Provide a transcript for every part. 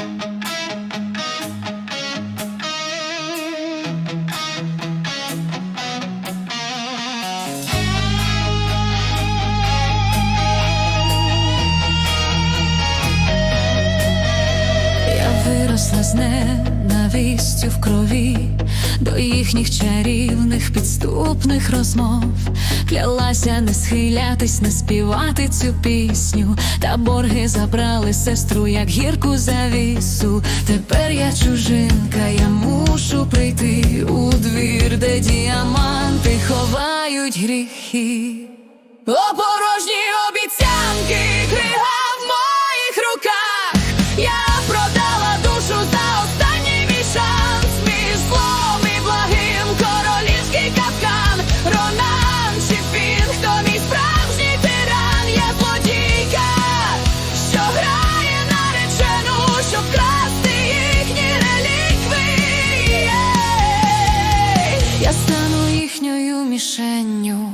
Я виросла з ненавистю в крові до їхніх чарівних підступних розмов. Клялася не схилятись, не співати цю пісню. Та борги забрали сестру, як гірку завісу. Тепер я чужинка, я мушу прийти у двір, де діаманти ховають гріхи. О, порожні обіцянки, мішенню.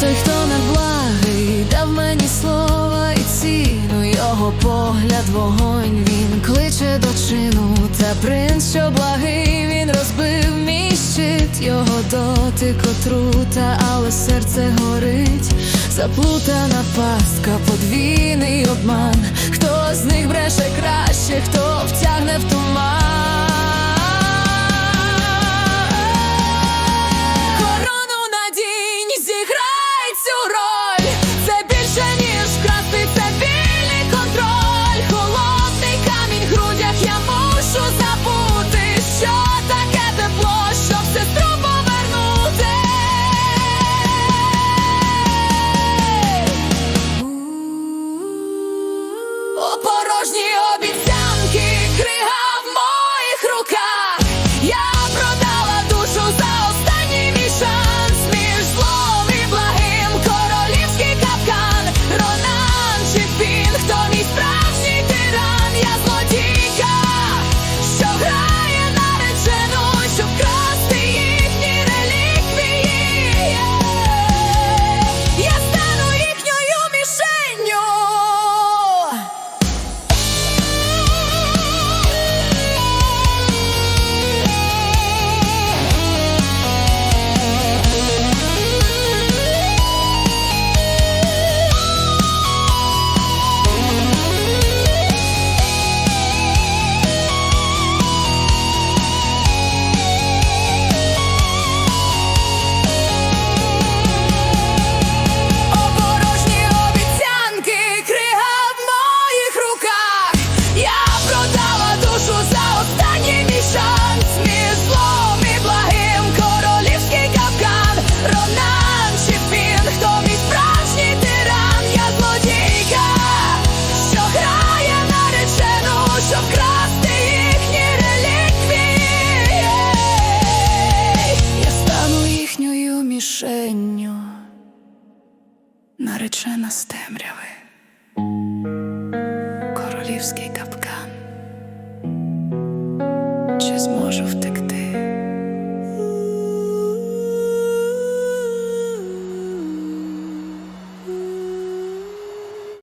Той, хто неблагий, дав мені слова і ціну. Його погляд, вогонь, він кличе до чину, та принц, що благий, він розбив мій щит, його дотик отрута, але серце горить, заплутана пастка, подвійний обман. Хто з них бреше краще, хто втягне в туман? Женю, наречена з темряви, королівський капель.